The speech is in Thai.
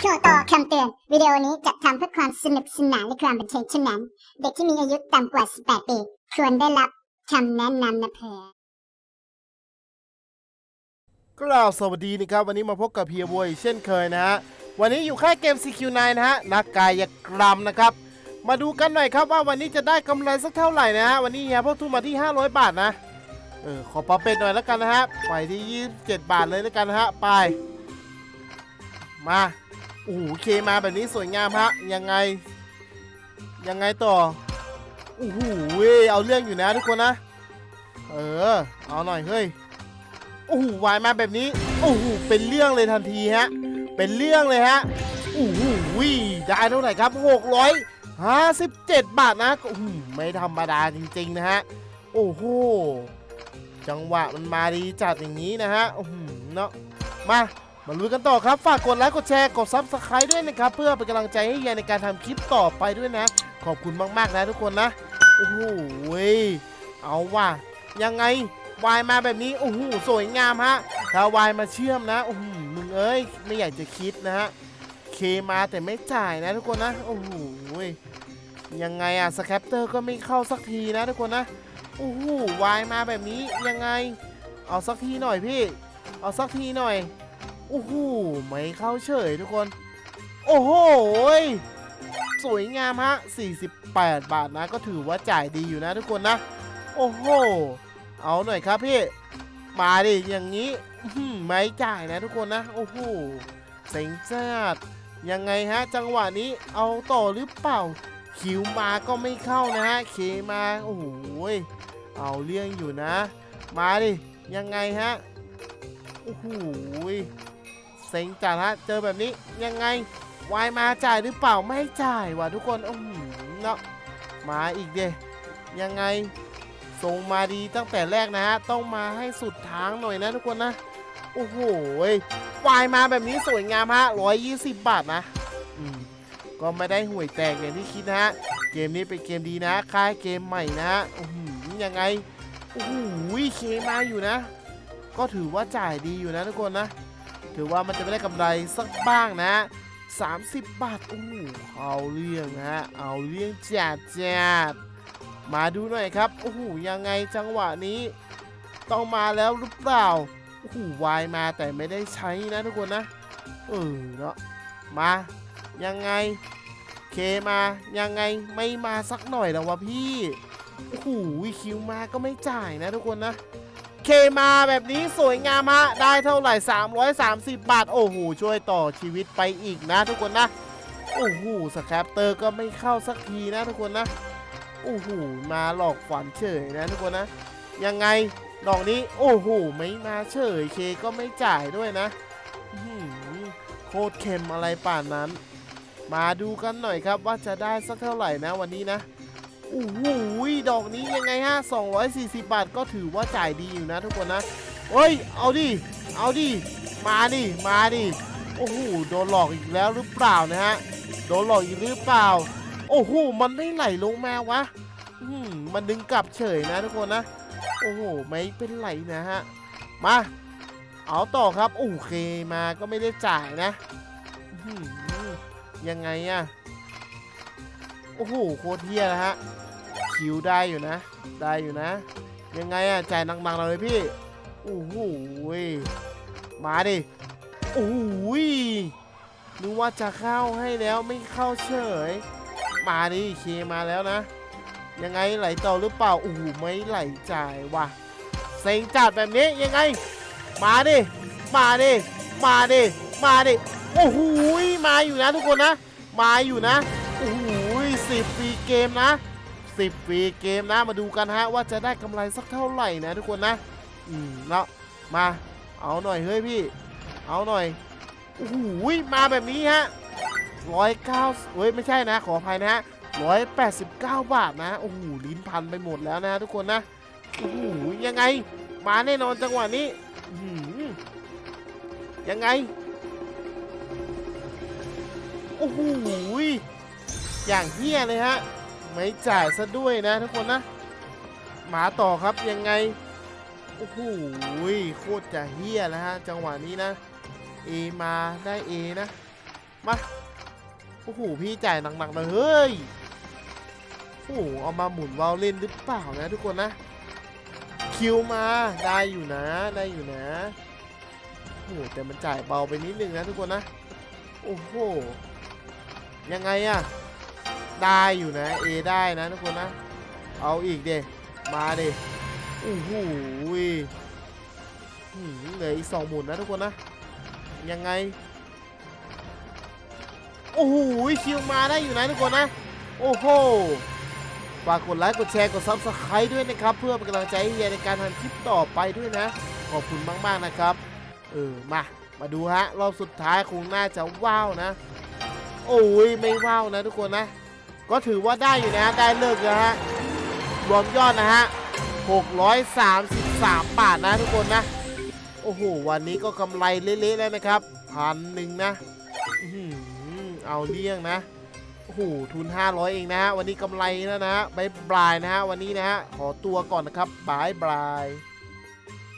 โชว์ต่อคำเตือน วิดีโอนี้จัดทำเพื่อความสนุกสนานและความบันเทิงเท่านั้น เด็กที่มีอายุต่ำกว่า 18 ปี ควรได้รับ คำแนะนำนะเพอกล่าวสวัสดีนะครับ วันนี้มาพบกับเพียบวยเช่นเคยนะฮะ วันนี้อยู่ค่ายเกม CQ9 นะฮะ นักกายกรรมนะครับ มาดูกันหน่อยครับว่าวันนี้จะได้กำไรสักเท่าไหร่นะฮะ วันนี้เฮียพวกทุนมาที่ 500 บาทนะ เออ ขอปอเป็ดหน่อยแล้วกันนะฮะ ไปที่ 27 บาทเลยแล้วกันนะฮะ ไป มาโอ้โหเคมาแบบนี้สวยงามฮะ ยังไง ยังไงต่อโอ้โหเอาเรื่องอยู่นะทุกคนนะ เออ เอาหน่อยเฮ้ย โอ้โหวายมาแบบนี้ โอ้โห เป็นเรื่องเลยทันทีฮะ เป็นเรื่องเลยฮะ โอ้โหได้เท่าไหร่ครับ 657 บาทนะโอ้โหไม่ธรรมดาจริงๆนะฮะ โอ้โห จังหวะมันมาดีจัดอย่างนี้นะฮะ โอ้โห เนาะ มามาลุยกันต่อครับ ฝากกดไลค์ กดแชร์ กดซับสไครต์ด้วยนะครับ เพื่อเป็นกำลังใจให้เฮียในการทำคลิปต่อไปด้วยนะ ขอบคุณมากๆนะทุกคนนะ โอ้โหเว้ยเอาว่ะ ยังไงวายมาแบบนี้โอ้โหสวยงามฮะถ้าวายมาเชื่อมนะโอ้โหมึงเอ้ยไม่อยากจะคิดนะฮะเคมาแต่ไม่จ่ายนะทุกคนนะโอ้โหยยังไงอะสแคปเตอร์ก็ไม่เข้าสักทีนะทุกคนนะโอ้โหวายมาแบบนี้ยังไง เอาสักทีหน่อยพี่ เอาสักทีหน่อยโอ้โหไม่เข้าเฉยทุกคน โอ้โหยสวยงามฮะ 48 บาทนะก็ถือว่าจ่ายดีอยู่นะทุกคนนะ โอ้โห เอาหน่อยครับพี่ มาดิอย่างนี้ไม่จ่ายนะทุกคนนะ โอ้โห เซ็งจัดยังไงฮะ จังหวะนี้เอาต่อหรือเปล่า คิวมาก็ไม่เข้านะฮะ เคมา โอ้โห เอาเรื่องอยู่นะ มาดิ ยังไงฮะ โอ้โห เซ็งจัดฮะ เจอแบบนี้ยังไง วายมาจ่ายหรือเปล่า ไม่จ่ายว่ะทุกคน โอ้โหเนาะมาอีกเดยังไง ส่งมาดีตั้งแต่แรกนะฮะต้องมาให้สุดทางหน่อยนะทุกคนนะ โอ้โหวายมาแบบนี้สวยงามฮะ120บาทนะอืมก็ไม่ได้ห่วยแตกอย่างที่คิดนะฮะเกมนี้เป็นเกมดีนะค่ายเกมใหม่นะฮะโอ้โหยังไงโอ้โหเคมาอยู่นะ ก็ถือว่าจ่ายดีอยู่นะทุกคนนะ ถือว่ามันจะไม่ได้กำไรสักบ้างนะ30 บาทโอ้โหเอาเรื่องนะฮะเอาเรื่องจัดจัด มาดูหน่อยครับโอ้โหยังไงจังหวะนี้ ต้องมาแล้วหรือเปล่าโอ้โหวายมาแต่ไม่ได้ใช้นะทุกคนนะเออเนาะมายังไงเคมายังไงไม่มาสักหน่อยแล้ววะพี่โอ้โหคิวมาก็ไม่จ่ายนะทุกคนนะเคมาแบบนี้สวยงามฮะได้เท่าไหร่ 330 บาท โอ้โห ช่วยต่อชีวิตไปอีกนะทุกคนนะ โอ้โหสแคปเตอร์ก็ไม่เข้าสักทีนะทุกคนนะ โอ้โหมาหลอกฝันเฉยนะทุกคนนะ ยังไงดอกนี้ โอ้โหไม่มาเฉยเคก็ไม่จ่ายด้วยนะโคตรเค็มอะไรป่านนั้น มาดูกันหน่อยครับว่าจะได้สักเท่าไหร่นะวันนี้นะโอ้โหดอกนี้ยังไงฮะ240 บาทก็ถือว่าจ่ายดีอยู่นะทุกคนนะเฮ้ย เอาดิ เอาดิ มาดิ มาดิ โอ้โห โดนหลอกอีกแล้วหรือเปล่านะฮะ โดนหลอกอีกหรือเปล่า โอ้โห มันไม่ไหลลงมาวะอืมมันดึงกลับเฉยนะทุกคนนะ โอ้โห ไม่เป็นไรนะฮะ มา เอาต่อครับ โอเค มาก็ไม่ได้จ่ายนะ ยังไงอะโอ้โห โคตรเทียนะฮะ คิวได้อยู่นะ ได้อยู่นะ ยังไงอะจ่ายหนักๆเลยพี่ โอ้โห มาดิ โอ้โหยนึกว่าจะเข้าให้แล้วไม่เข้าเฉย มาดิเคมาแล้วนะ ยังไงไหลต่อหรือเปล่าโอ้โหไม่ไหลจ่ายว่ะเซ็งจัดแบบนี้ยังไง มาดิมาดิมาดิมาดิโอ้โหมาอยู่นะทุกคนนะ มาอยู่นะโอ้โหสิบฟรีเกมนะสิบฟรีเกมนะมาดูกันฮะว่าจะได้กำไรสักเท่าไหร่นะทุกคนนะอืมแล้วมาเอาหน่อยเฮ้ยพี่ เอาหน่อยโอ้โหมาแบบนี้ฮะ ร้อยเก้าเฮ้ยไม่ใช่นะ ขออภัยนะฮะร้อยแปดสิบเก้าบาทนะ โอ้โห ลิ้นพันไปหมดแล้วนะทุกคนนะ โอ้โห ยังไง มาแน่นอนจังหวะนี้ยังไง โอ้โห อย่างเฮี้ยเลยฮะ ไม่จ่ายซะด้วยนะทุกคนนะ หมาต่อครับยังไง โอ้โห โคตรจะเฮี้ยแล้วฮะ จังหวะนี้นะ เอมาได้เอนะ มา โอ้โหพี่จ่ายหนักๆเลยเฮ้ยโอ้โหเอามาหมุนวาลเล่นหรือเปล่านะทุกคนนะ คิวมาได้อยู่นะได้อยู่นะโอ้โหแต่มันจ่ายเบาไปนิดนึงนะทุกคนนะ โอ้โหยังไงอะได้อยู่นะเอได้นะทุกคนนะ เอาอีกเดมาเดโอ้โหเหลืออีกสองหมุนนะทุกคนนะ ยังไง อ้โหคิวมาได้อยู่นะทุกคนนะ โอ้โหฝากกดไลค์กดแชร์กดซับสไครต์ด้วยนะครับ เพื่อเป็นกำลังใจให้เฮียในการทำคลิปต่อไปด้วยนะ ขอบคุณมาก ๆ นะครับ เออมา มาดูฮะ รอบสุดท้ายคงน่าจะว้าวนะ โอ้ยไม่ว้าวนะทุกคนนะ ก็ถือว่าได้อยู่นะได้เลิกแล้วฮะรวมยอดนะฮะ 633 บาทนะทุกคนนะ โอ้โห วันนี้ก็กำไรเละๆแล้วนะครับพันหนึ่งนะ เอาเลี่ยงนะโอ้โหทุน 500 เองนะฮะวันนี้กำไรแล้วนะฮะบายบายนะฮะวันนี้นะฮะขอตัวก่อนนะครับบายบาย